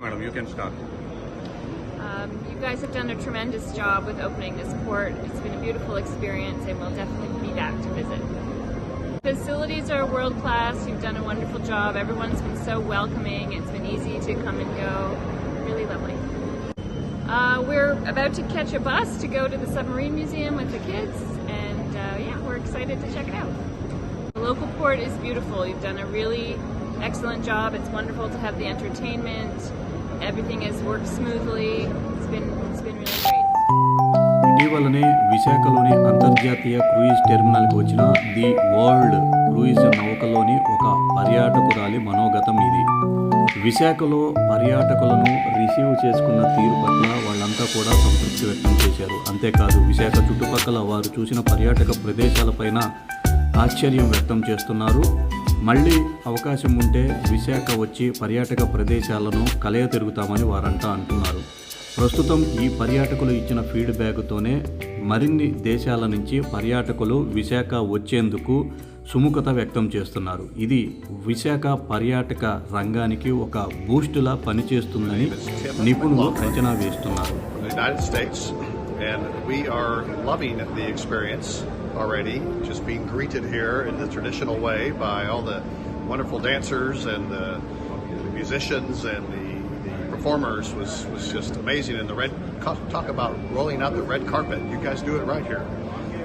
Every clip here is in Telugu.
Madam, you can start. Um, you guys have done a tremendous job with opening this port. It's been a beautiful experience, and we'll definitely be back to visit. Facilities are world class. You've done a wonderful job. Everyone's been so welcoming. It's been easy to come and go. Really lovely. Uh, we're about to catch a bus to go to the submarine museum with the kids, and uh, yeah, we're excited to check it out. The local port is beautiful. You've done a really excellent job. It's wonderful to have the entertainment. Everything has worked smoothly. It's been it's been really great. ఇటీవలనే విశాఖలోని అంతర్జాతీయ క్రూయిజ్ టెర్మినల్కి వచ్చిన ది వరల్డ్ క్రూయిజ్ నౌకలోని ఒక పర్యాటకురాలి మనోగతం ఇది విశాఖలో పర్యాటకులను రిసీవ్ చేసుకున్న తీరు పట్ల వాళ్ళంతా కూడా సంతృప్తి వ్యక్తం చేశారు అంతేకాదు విశాఖ చుట్టుపక్కల వారు చూసిన పర్యాటక ప్రదేశాలపైన ఆశ్చర్యం వ్యక్తం చేస్తున్నారు మళ్ళీ అవకాశం ఉంటే విశాఖ వచ్చి పర్యాటక ప్రదేశాలను కలయ తిరుగుతామని వారంతా అంటున్నారు. ప్రస్తుతం ఈ పర్యాటకులు ఇచ్చిన ఫీడ్బ్యాక్తోనే మరిన్ని దేశాల నుంచి పర్యాటకులు విశాఖ వచ్చేందుకు సుముఖత వ్యక్తం చేస్తున్నారు. ఇది విశాఖ పర్యాటక రంగానికి ఒక బూస్టులా పనిచేస్తుందని నిపుణులు అంచనా వేస్తున్నారు. From the United States, and we are loving the experience already. Just being greeted here in the traditional way by all the wonderful dancers and the, the musicians and the, the performers was, was just amazing. And the red talk about rolling out the red carpet. You guys do it right here,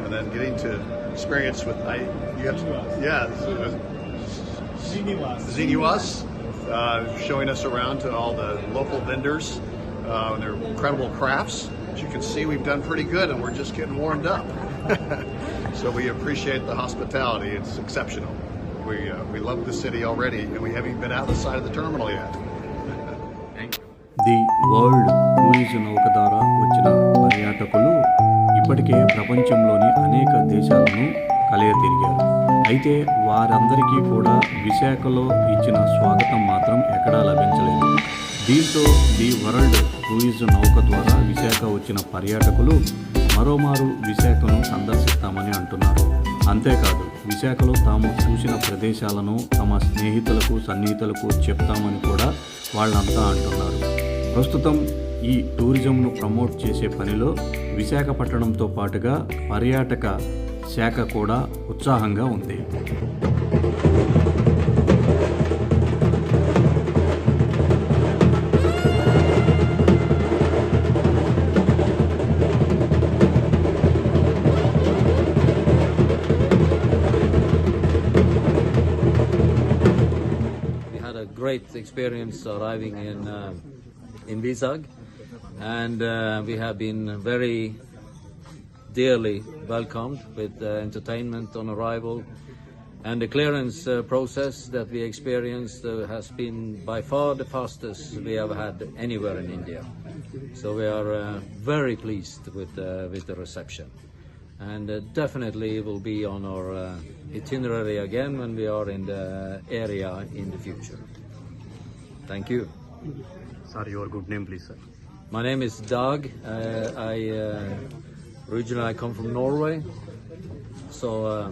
and then getting to experience with I you have to, yeah. Zini was uh, showing us around to all the local vendors uh, and their incredible crafts. As you can see, we've done pretty good and we're just getting warmed up. so we appreciate the hospitality. It's exceptional. We, uh, we love the city already and we haven't even been out the side of the terminal yet. The world tourism నౌక ద్వారా వచ్చిన పర్యాటకులు ఇప్పటికే ప్రపంచంలోని అనేక దేశాలను కలయ తిరిగారు అయితే వారందరికీ కూడా విశాఖలో ఇచ్చిన స్వాగతం మాత్రం ఎక్కడా లభించలేదు దీంతో ది వరల్డ్ క్రూయిజ్ నౌక ద్వారా విశాఖ వచ్చిన పర్యాటకులు మరోమారు విశాఖను సందర్శిస్తామని అంటున్నారు. అంతేకాదు విశాఖలో తాము చూసిన ప్రదేశాలను తమ స్నేహితులకు సన్నిహితులకు చెప్తామని కూడా వాళ్ళంతా అంటున్నారు. ప్రస్తుతం ఈ టూరిజంను ప్రమోట్ చేసే పనిలో విశాఖపట్నంతో పాటుగా పర్యాటక శాఖ కూడా ఉత్సాహంగా ఉంది. Great experience arriving in uh, in Visag, and uh, we have been very dearly welcomed with uh, entertainment on arrival. And the clearance uh, process that we experienced uh, has been by far the fastest we have had anywhere in India. So we are uh, very pleased with uh, with the reception, and uh, definitely will be on our uh, itinerary again when we are in the area in the future. Thank you. Sir, your good name, please, sir. My name is Doug. Uh, I uh, originally I come from Norway, so uh,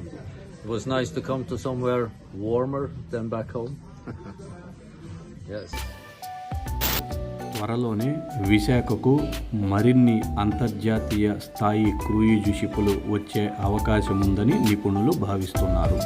it was nice to come to somewhere warmer than back home. yes. త్వరలోనే విశాఖకు మరిన్ని అంతర్జాతీయ స్థాయి క్రూయిజు షిప్పులు వచ్చే అవకాశముందని నిపుణులు భావిస్తున్నారు.